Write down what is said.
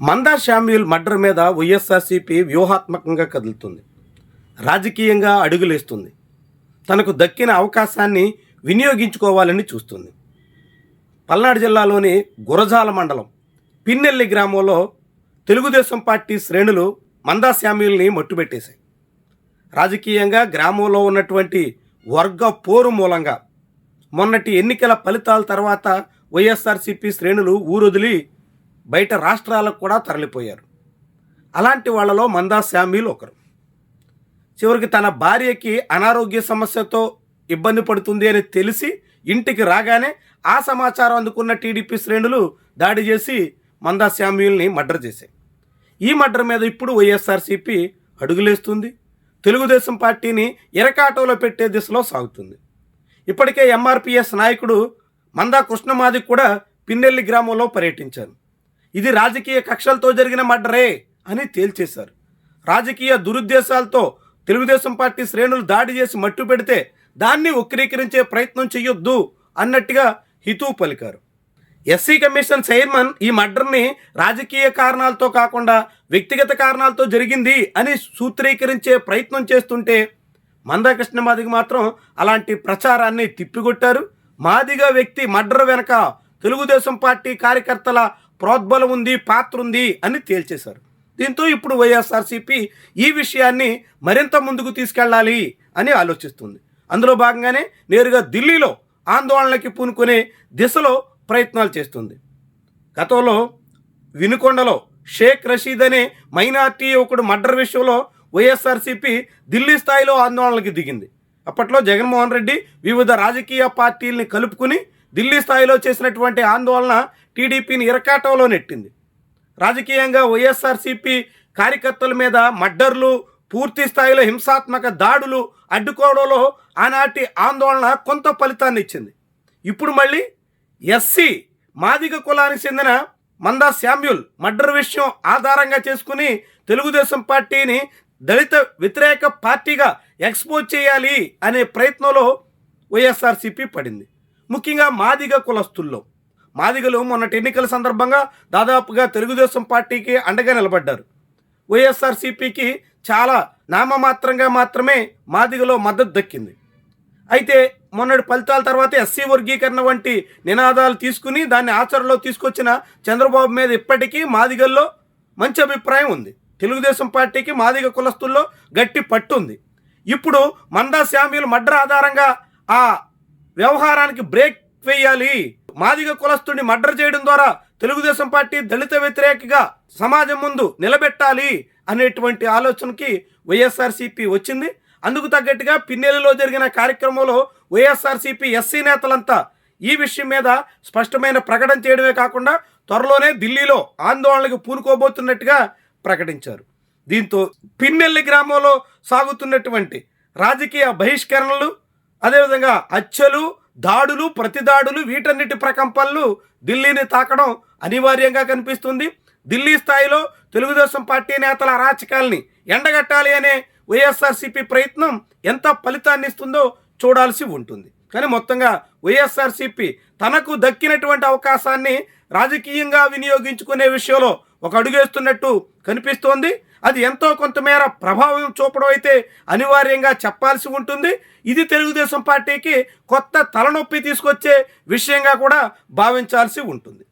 మందా Samuel murder మీద వైఎస్ఆర్సీపీ వ్యూహాత్మకంగా కదులుతుంది. రాజకీయంగా అడుగులేస్తుంది. తనకు దక్కిన అవకాశాన్ని వినియోగించుకోవాలని చూస్తుంది. పల్నాడు జిల్లాలోని గురజాల మండలం పిన్నెల్లి గ్రామంలో తెలుగుదేశం పార్టీ శ్రేణులు మందా శామ్యూల్ని మట్టుబెట్టేశాయి. రాజకీయంగా గ్రామంలో ఉన్నటువంటి వర్గ పోరు మూలంగా మొన్నటి ఎన్నికల ఫలితాల తర్వాత వైఎస్ఆర్సీపీ శ్రేణులు ఊరొదిలి బయట రాష్ట్రాలకు కూడా తరలిపోయారు. అలాంటి వాళ్ళలో మందా శామ్యూల్ ఒకరు. చివరికి తన భార్యకి అనారోగ్య సమస్యతో ఇబ్బంది పడుతుంది అని తెలిసి ఇంటికి రాగానే ఆ సమాచారం అందుకున్న టీడీపీ శ్రేణులు దాడి చేసి మందా శామ్యూల్ని మర్డర్ చేశాయి. ఈ మర్డర్ మీద ఇప్పుడు వైఎస్ఆర్సీపీ అడుగులేస్తుంది. తెలుగుదేశం పార్టీని ఇరకాటంలో పెట్టే దిశలో సాగుతుంది. ఇప్పటికే ఎంఆర్పిఎస్ నాయకుడు మందా కృష్ణమాది కూడా పిన్నెల్లి గ్రామంలో పర్యటించారు. ఇది రాజకీయ కక్షలతో జరిగిన మర్డరే అని తేల్చేశారు. రాజకీయ దురుద్దేశాలతో తెలుగుదేశం పార్టీ శ్రేణులు దాడి చేసి మట్టు పెడితే దాన్ని వక్రీకరించే ప్రయత్నం చేయొద్దు అన్నట్టుగా హితూ పలికారు. ఎస్సీ కమిషన్ చైర్మన్ ఈ మర్డర్ని రాజకీయ కారణాలతో కాకుండా వ్యక్తిగత కారణాలతో జరిగింది అని సూత్రీకరించే ప్రయత్నం చేస్తుంటే మందాకృష్ణ మాదిగ మాత్రం అలాంటి ప్రచారాన్ని తిప్పికొట్టారు. మాదిగ వ్యక్తి మర్డర్ వెనక తెలుగుదేశం పార్టీ కార్యకర్తల ప్రోద్బలం ఉంది పాత్ర ఉంది అని తేల్చేశారు. దీంతో ఇప్పుడు వైఎస్ఆర్సీపీ ఈ విషయాన్ని మరింత ముందుకు తీసుకెళ్ళాలి అని ఆలోచిస్తుంది. అందులో భాగంగానే నేరుగా ఢిల్లీలో ఆందోళనకి పూనుకునే దిశలో ప్రయత్నాలు చేస్తుంది. గతంలో వినుకొండలో షేక్ రషీద్ అనే మైనార్టీ యువకుడు మర్డర్ విషయంలో వైఎస్ఆర్సీపీ ఢిల్లీ స్థాయిలో ఆందోళనకి దిగింది. అప్పట్లో జగన్మోహన్ రెడ్డి వివిధ రాజకీయ పార్టీల్ని కలుపుకుని ఢిల్లీ స్థాయిలో చేసినటువంటి ఆందోళన టీడీపీని ఇరకాటంలో నెట్టింది. రాజకీయంగా వైఎస్ఆర్సీపీ కార్యకర్తల మీద మడ్డర్లు పూర్తి స్థాయిలో హింసాత్మక దాడులు అడ్డుకోవడంలో ఆనాటి ఆందోళన కొంత ఫలితాన్ని ఇచ్చింది. ఇప్పుడు మళ్ళీ ఎస్సీ మాదిగ కులానికి చెందిన మందా శామ్యుల్ మర్డర్ విషయం ఆధారంగా చేసుకుని తెలుగుదేశం పార్టీని దళిత వ్యతిరేక పార్టీగా ఎక్స్పోజ్ చేయాలి అనే ప్రయత్నంలో వైఎస్ఆర్సీపీ పడింది. ముఖ్యంగా మాదిగ కులస్తుల్లో. మాదిగలు మొన్నటి ఎన్నికల సందర్భంగా దాదాపుగా తెలుగుదేశం పార్టీకి అండగా నిలబడ్డారు. వైఎస్ఆర్సీపీకి చాలా నామమాత్రంగా మాత్రమే మాదిగలో మద్దతు దక్కింది. అయితే మొన్నటి ఫలితాల తర్వాత ఎస్సీ వర్గీకరణ వంటి నినాదాలు తీసుకుని దాన్ని ఆచరణలో తీసుకొచ్చిన చంద్రబాబు మీద ఇప్పటికీ మాదిగల్లో మంచి అభిప్రాయం ఉంది. తెలుగుదేశం పార్టీకి మాదిగ కులస్తుల్లో గట్టి పట్టు ఉంది. ఇప్పుడు మందా శామ్యుల మడ్ర ఆధారంగా ఆ వ్యవహారానికి బ్రేక్ వేయాలి. మాదిగ కులస్తుడిని మర్డర్ చేయడం ద్వారా తెలుగుదేశం పార్టీ దళిత వ్యతిరేకగా సమాజం ముందు నిలబెట్టాలి అనేటువంటి ఆలోచనకి వైఎస్ఆర్సీపీ వచ్చింది. అందుకు తగ్గట్టుగా పిన్నెలలో జరిగిన కార్యక్రమంలో వైఎస్ఆర్సీపీ ఎస్సీ నేతలంతా ఈ విషయం మీద స్పష్టమైన ప్రకటన చేయడమే కాకుండా త్వరలోనే ఢిల్లీలో ఆందోళనకు పూనుకోబోతున్నట్టుగా ప్రకటించారు. దీంతో పిన్నెల్లి గ్రామంలో సాగుతున్నటువంటి రాజకీయ బహిష్కరణలు అదేవిధంగా హత్యలు దాడులు ప్రతిదాడులు వీటన్నిటి ప్రకంపనలు ఢిల్లీని తాకడం అనివార్యంగా కనిపిస్తుంది. ఢిల్లీ స్థాయిలో తెలుగుదేశం పార్టీ నేతల అరాచకాల్ని ఎండగట్టాలి అనే వైఎస్ఆర్సీపీ ప్రయత్నం ఎంత ఫలితాన్ని ఇస్తుందో చూడాల్సి ఉంటుంది. కానీ మొత్తంగా వైఎస్ఆర్సీపీ తనకు దక్కినటువంటి అవకాశాన్ని రాజకీయంగా వినియోగించుకునే విషయంలో ఒక అడుగేస్తున్నట్టు కనిపిస్తోంది. అది ఎంతో కొంతమేర ప్రభావం చూపడం అయితే అనివార్యంగా చెప్పాల్సి ఉంటుంది. ఇది తెలుగుదేశం పార్టీకి కొత్త తలనొప్పి తీసుకొచ్చే విషయంగా కూడా భావించాల్సి ఉంటుంది.